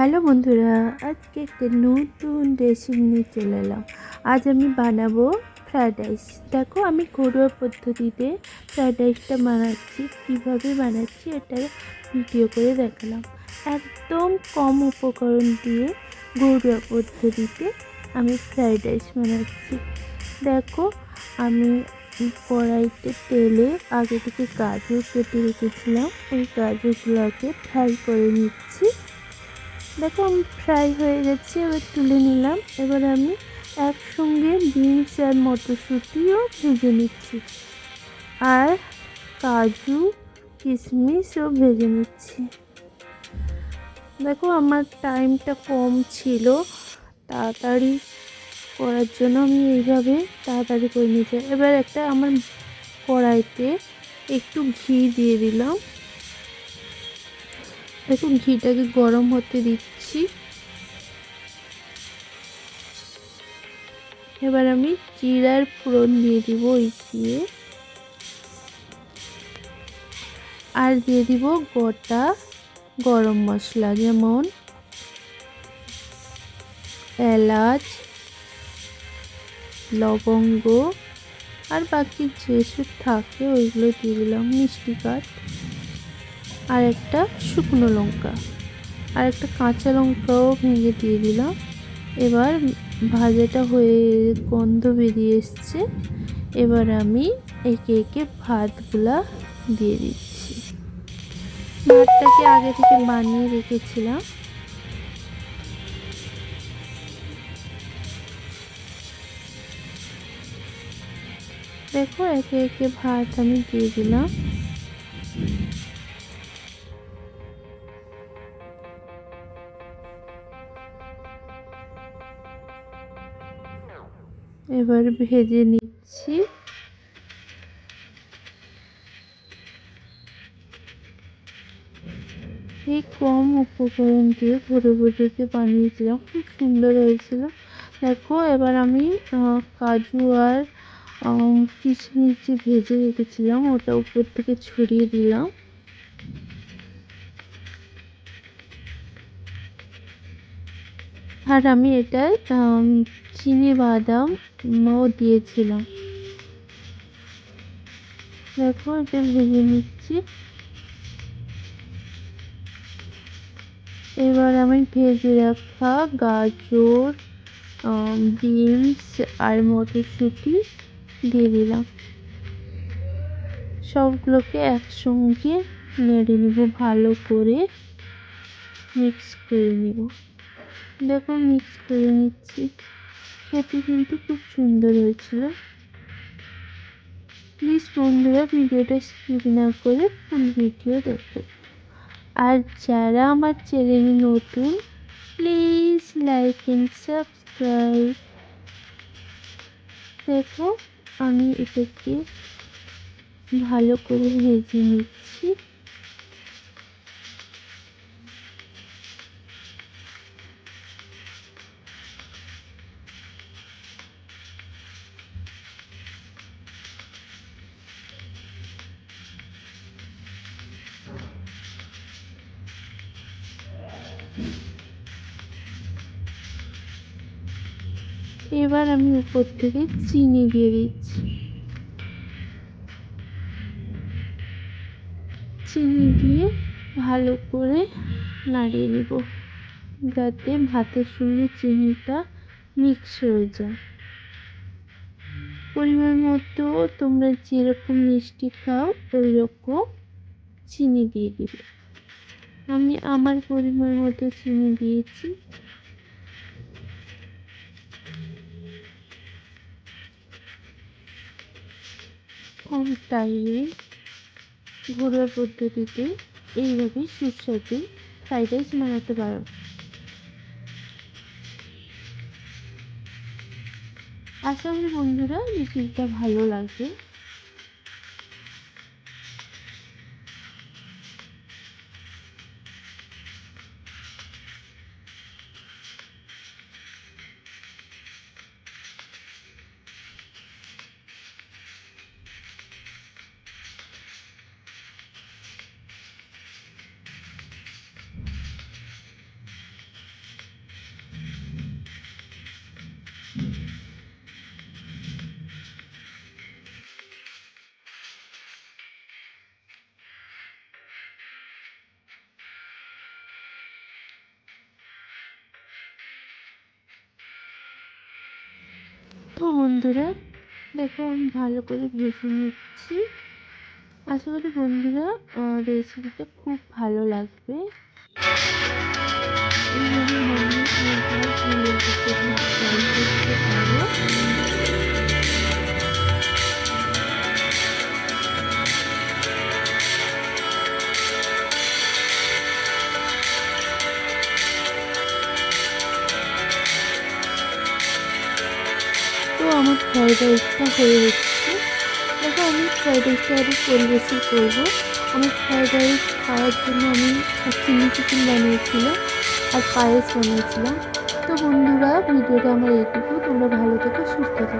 Hello বন্ধুরা, আজকে একটা নতুন রেসিপি নিয়ে চলে এলাম। আজ আমি বানাবো ফ্রায়েড রাইস দেখো আমি ঘরোয়া পদ্ধতিতে ফ্রায়েড রাইসটা বানাচ্ছি, কীভাবে বানাচ্ছি এটা ভিডিও করে দেখালাম। একদম কম উপকরণ দিয়ে ঘরোয়া পদ্ধতিতে আমি ফ্রায়েড রাইস বানাচ্ছি। দেখো আমি কড়াইতে তেলে আগে থেকে গাজর কেটে রেখেছিলাম। ওই গাজরগুলোকে ফ্রাই করে নিচ্ছি। দেখো, আমি ফ্রাই হয়ে গেছে, এবার তুলে নিলাম। এবার আমি একসঙ্গে বিনস আর মটরশুঁটিও ভেজে নিচ্ছি। আর কাজু কিশমিশও ভেজে নিচ্ছি। দেখো, আমার টাইমটা কম ছিল। তাড়াতাড়ি করার জন্য আমি এইভাবে তাড়াতাড়ি করে নিতে এবার একটা আমার কড়াইতে একটু ঘি দিয়ে দিলাম। দেখুন, ঘিটাকে গরম হতে দিচ্ছি। এবার আমি জিরার ফোড়ন দিয়ে দিব ওই দিয়ে। আর দিয়ে দিব গোটা গরম মশলা, যেমন এলাচ, লবঙ্গ, আর বাকি যেসব থাকে ওইগুলো দিয়ে দিলাম মিষ্টি কাঠ। আর একটা শুকনো লঙ্কা। আর একটা কাঁচা লঙ্কাও ভেঙে দিয়ে দিলাম। এবার ভাজাটা হয়ে গন্ধ বেরিয়ে এসছে। এবার আমি একে একে ভাতগুলা দিয়ে দিচ্ছি। ভাতটাকে আগে থেকে বানিয়ে রেখেছিলাম। দেখো, একে একে ভাত আমি দিয়ে দিলাম। এবার ভেজে নিচ্ছি। এই কম উপকরণ দিয়ে ভরে ভরে বানিয়েছিলাম, খুব সুন্দর হয়েছিল। দেখো, এবার আমি কাজু আর কিশমিশ যে ভেজে রেখেছিলাম, ওটা উপর থেকে ছড়িয়ে দিলাম। আর আমি এটায় চিনি বাদামও দিয়েছিলাম দেখো, এটা ভেজে নিচ্ছি। এবার আমি ভেজে রাখা গাজর বিনস আর মটরশুঁটি দিয়ে দিলাম। সবগুলোকে একসঙ্গে নেড়ে নেব, ভালো করে মিক্স করে নেব। দেখো, মিক্স করে নিচ্ছি। খেতে কিন্তু খুব সুন্দর হয়েছিল। প্লিজ বন্ধুরা, ভিডিওটা স্কিপ না করে ফুল ভিডিও দেখো। আর যারা আমার চ্যানেলে নতুন প্লিজ লাইক অ্যান্ড সাবস্ক্রাইব দেখো, আমি এটাকে ভালো করে ভেজে নিচ্ছি। এবার আমি উপর থেকে চিনি দিয়ে দিচ্ছি। চিনি দিয়ে ভালো করে নাড়িয়ে নেব, যাতে ভাতের সঙ্গে চিনিটা মিক্স হয়ে যায়। পরিমাণ মতো তোমরা যেরকম মিষ্টি খাও ওই রকম চিনি দিয়ে দিবে। আমি আমার পরিমাণ মতো চিনি দিয়েছি। কম টাইমে ঘরোয়া পদ্ধতিতে এইভাবে সুস্বাদু ফ্রাইড রাইস বানাতে পারো। আশা করি বন্ধুরা রেসিপিটা ভালো লাগবে। তো বন্ধুরা, দেখো আমি ভালো করে ভেজে নিচ্ছি। আশা করি বন্ধুরা রেসিপিটা খুব ভালো লাগবে। এইভাবে আমার ফ্রাইড রাইসটা হয়ে এসছে দেখো, আমি ফ্রাইড রাইসটা আরও পরিবেশন করব। আমার ফ্রাইড রাইস খাওয়ার জন্য আমি চিলি চিকেন বানিয়েছিলাম আর পায়েস বানিয়েছিলাম। তো বন্ধুরা, ভিডিওটা আমার এইটুকু। তোমরা ভালো থেকে, সুস্থ থেকো।